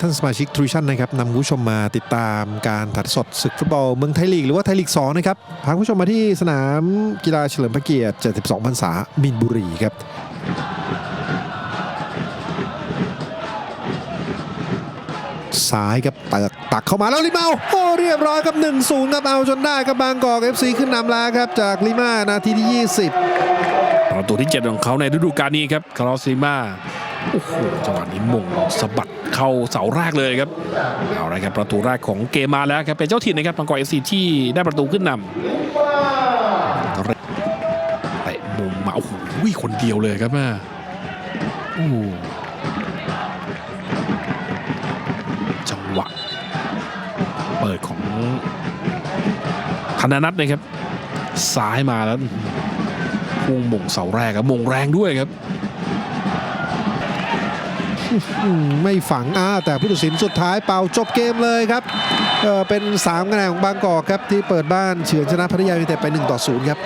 ท่านสมาชิกทรูชั่นนะครับนำผู้ชมมาติดตามการถ่ายทอดสดศึกฟุตบอลเมืองไทยลีกหรือว่าไทยลีก 2 นะครับ พาผู้ชมมาที่สนามกีฬาเฉลิมพระเกียรติ 72 พรรษามินบุรีครับซ้ายครับตักตักเข้ามาแล้วลิมาโอ้เรียบร้อยครับ 1-0ครับเอาจนได้ครับบางกอก FC ขึ้นนำแล้วครับจากลิมานาทีที่ 20 ประตูที่ 7 ของเขาในฤดูกาลนี้ครับคาร์ลซิมาโอ้โหจังหวะนี้มงสะบัด เข้าเสาแรกเลยครับเอาละครับประตูแรกของเกมมาแล้วครับเป็นเจ้าถิ่นนะครับบางกอกเอฟซีที่ได้ประตูขึ้นนำเตะมุมมาโอ้โหคนเดียวเลยครับแม่โอ้จังหวะ เปิดของธนานัทนะครับซ้ายมาแล้วพุ่งมงเสาแรกครับมงแรงด้วยครับ ไม่ฝังอ่าแต่ผู้ตัดสินสุดท้ายเป่าจบเกมเลยครับเออเป็น3คะแนนของบางกอกครับที่เปิดบ้านเฉือนชนะพัทยายูไนเต็ดไป1ต่อ0ครับ